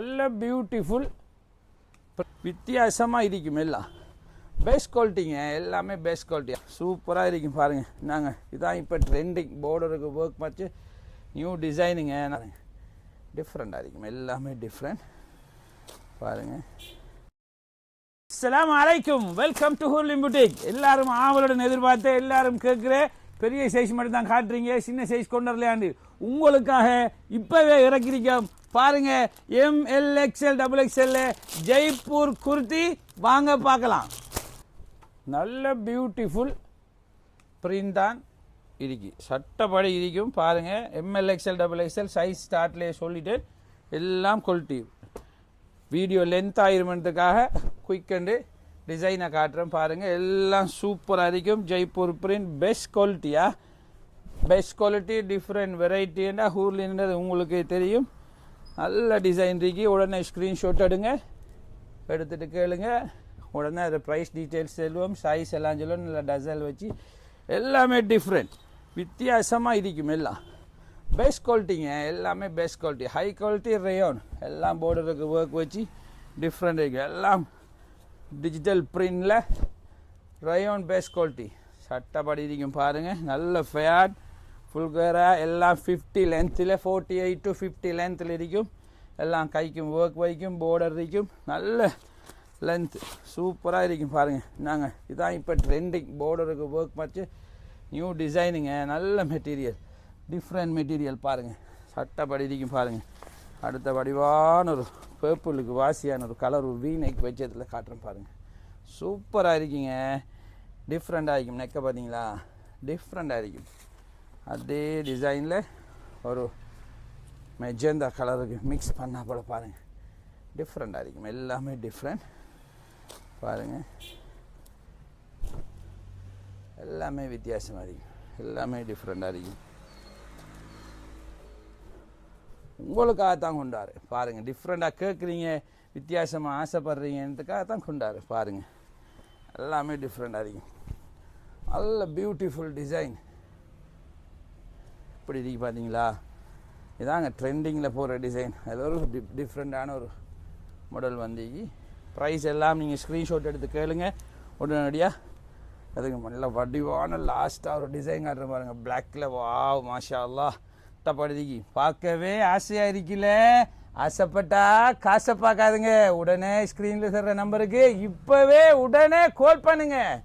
நல்ல பியூட்டிஃபுல் வித்தியாசமாக இருக்கும் எல்லாம். பெஸ்ட் குவாலிட்டிங்க எல்லாமே பெஸ்ட் குவாலிட்டி சூப்பராக இருக்கும் பாருங்கள் நாங்கள் இதான் இப்போ ட்ரெண்டிங் போர்டருக்கு ஒர்க் வச்சு நியூ டிசைனுங்க டிஃப்ரெண்ட்டாக இருக்கும் எல்லாமே டிஃப்ரெண்ட் பாருங்கள் அஸ்ஸலாமு அலைக்கும் வெல்கம் டு ஹூர்லிம் புட்டிக் எல்லாரும் ஆவலுடன் எதிர்பார்த்து எல்லாரும் கேட்குற பெரிய சைஸ் மட்டும் தான் காட்டுறீங்க. சின்ன சைஸ் கொண்டு வரலையாண்டு. உங்களுக்காக இப்போவே இறக்கிறீங்க பாருங்க M L XL double XL Jaipur kurti. வாங்க பார்க்கலாம். நல்ல பியூட்டிஃபுல் பிரிண்ட் தான் இருக்கு. சட்டப்படி இருக்கும். பாருங்க M L XL double XL size ஸ்டார்ட்லேயே சொல்லிட்டு எல்லாம் குவாலிட்டி வீடியோ லென்த் ஆயிருமன்றதுக்காக குயிக் அண்டு டிசைனை காட்டுறேன் பாருங்கள் எல்லாம் சூப்பராக இருக்கும். ஜெய்ப்பூர் பிரிண்ட் பெஸ்ட் குவாலிட்டியாக பெஸ்ட் குவாலிட்டி டிஃப்ரெண்ட் வெரைட்டின்னா ஹூர்லின்றது உங்களுக்கு தெரியும்? நல்ல டிசைன் இருக்கு. உடனே ஸ்க்ரீன்ஷாட் எடுங்க. எடுத்துகிட்டு கேளுங்க. உடனே அதை ப்ரைஸ் டீட்டெயில்ஸ் செல்வோம் சைஸ் எல்லாம் சொல்லுவோம். நல்ல டசல் வச்சு எல்லாமே டிஃப்ரெண்ட் வித்தியாசமாக இருக்கும் எல்லாம். பெஸ்ட் குவாலிட்டிங்க எல்லாமே best quality high quality rayon எல்லாம் போர்டருக்கு ஒர்க் வச்சு டிஃப்ரெண்ட் இருக்கும் எல்லாம் டிஜிட்டல் பிரிண்டில் ரயோன் பெஸ்ட் குவாலிட்டி சட்டப்படி இருக்கும் பாருங்கள் நல்ல ஃபேட் ஃபுல்கராக எல்லாம் ஃபிஃப்டி லென்த்தில் ஃபோர்ட்டி எயிட் டு ஃபிஃப்டி லென்த்தில் இருக்கும் எல்லாம் கைக்கும் ஒர்க் வைக்கும் border இருக்கும் நல்ல லென்த் சூப்பராக இருக்கும் பாருங்கள் நாங்கள் இதான் இப்போ ட்ரெண்டிங் போர்டருக்கு ஒர்க் வச்சு நியூ டிசைனுங்க நல்ல மெட்டீரியல் டிஃப்ரெண்ட் மெட்டீரியல் பாருங்கள் சட்டப்படி இருக்கும் பாருங்கள் அடுத்த வடிவான ஒரு பேர்ப்புளுக்கு வாசியான ஒரு கலர் ஒரு வீ நெக் வச்சதில் காட்டுறேன் பாருங்கள் சூப்பராக இருக்கீங்க. டிஃப்ரெண்ட்டாக இருக்கும் நெக்கை பார்த்தீங்களா டிஃப்ரெண்ட்டாக இருக்கும் அதே டிசைனில் ஒரு மெஜந்தா கலருக்கு மிக்ஸ் பண்ணால் போல பாருங்கள் டிஃப்ரெண்ட்டாக இருக்கும். எல்லாமே டிஃப்ரெண்ட் பாருங்கள் எல்லாமே வித்தியாசமாக இருக்கும் எல்லாமே டிஃப்ரெண்ட்டாக இருக்கும் உங்களுக்காக தான் கொண்டாரு. பாருங்கள் டிஃப்ரெண்ட்டாக கேட்குறீங்க வித்தியாசமாக ஆசைப்படுறீங்கன்றதுக்காக தான் கொண்டாரு. பாருங்கள் எல்லாமே டிஃப்ரெண்ட்டாக இருக்கும் நல்ல பியூட்டிஃபுல் டிசைன் இப்படி இருக்கு பார்த்தீங்களா இதாங்க ட்ரெண்டிங்கில் போகிற டிசைன் அது ஒரு டிஃப் டிஃப்ரெண்ட்டான ஒரு மாடல் வந்தீங்க ப்ரைஸ் எல்லாம் நீங்கள் ஸ்க்ரீன்ஷாட் எடுத்து கேளுங்க. உடனடியாக அதுக்கு நல்ல வடிவான லாஸ்ட்டாக ஒரு டிசைன் காட்டுற பாருங்க. பிளாக்கில் வாவ் மாஷா அல்லாஹ் பார்க்கவே ஆசையாக இருக்குல்ல? ஆசைப்பட்டா காசை பார்க்காதுங்க. உடனே ஸ்க்ரீனில் தர்ற நம்பருக்கு இப்போவே உடனே கால் பண்ணுங்க.